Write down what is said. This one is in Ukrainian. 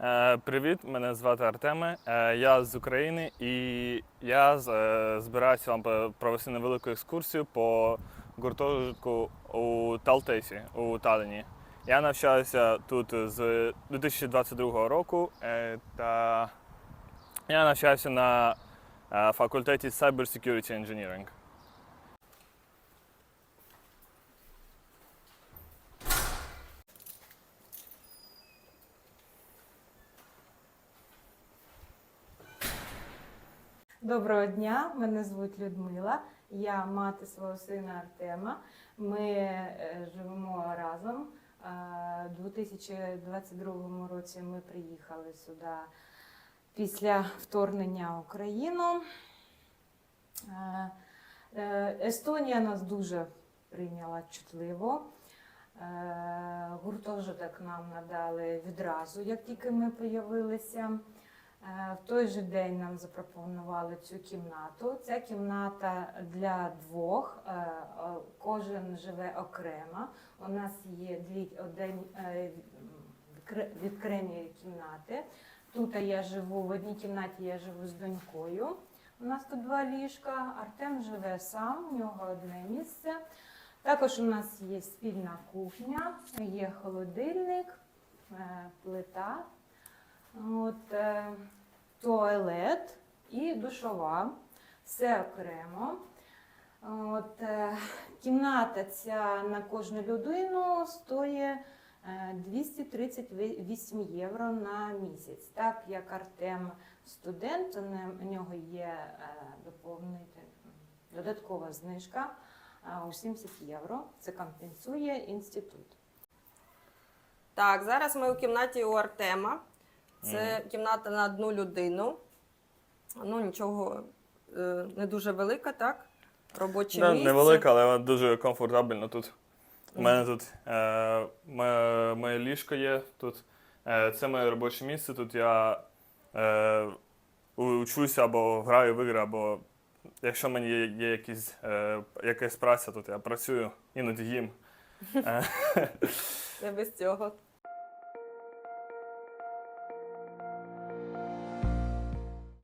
Е, Привіт, мене звати Артеме. Е, Я з України і я е, збираюся вам провести невелику екскурсію по гуртожитку у Талтесі у Талліні. Я навчаюся тут з 2022 року та я навчаюся на факультеті Cyber Security Engineering. Доброго дня, мене звуть Людмила. Я мати свого сина Артема. Ми е, живемо разом. Е, У 2022 році ми приїхали сюди після вторгнення в Україну. Е, Естонія нас дуже прийняла чутливо. Гуртожиток нам надали відразу, як тільки ми появилися. Е, В той же день нам запропонували цю кімнату. Ця кімната для двох, е, кожен живе окремо. У нас є дві один, е, відкремі кімнати. Тут я живу в одній кімнаті, я живу з донькою. У нас тут два ліжка. Артем живе сам, у нього одне місце. Також у нас є спільна кухня, є холодильник, плита. От, е, туалет і душова. Все окремо. От, е, кімната ця на кожну людину стоїть е, 238 євро на місяць. Так як Артем студент, у нього є е, доповнити, додаткова знижка е, у 70 євро. Це компенсує інститут. Так, зараз ми у кімнаті у Артема. Це кімната на одну людину. Ну, нічого е, не дуже велика, так? Робоче Да, місце. невелика, але дуже комфортабельно тут. У мене тут е, моє, моє ліжко є тут. Е, це моє робоче місце. Тут я е, учуся або граю в ігри, або якщо мені є, є якісь, е, якась праця, тут я працюю, іноді їм. Е, Не без цього.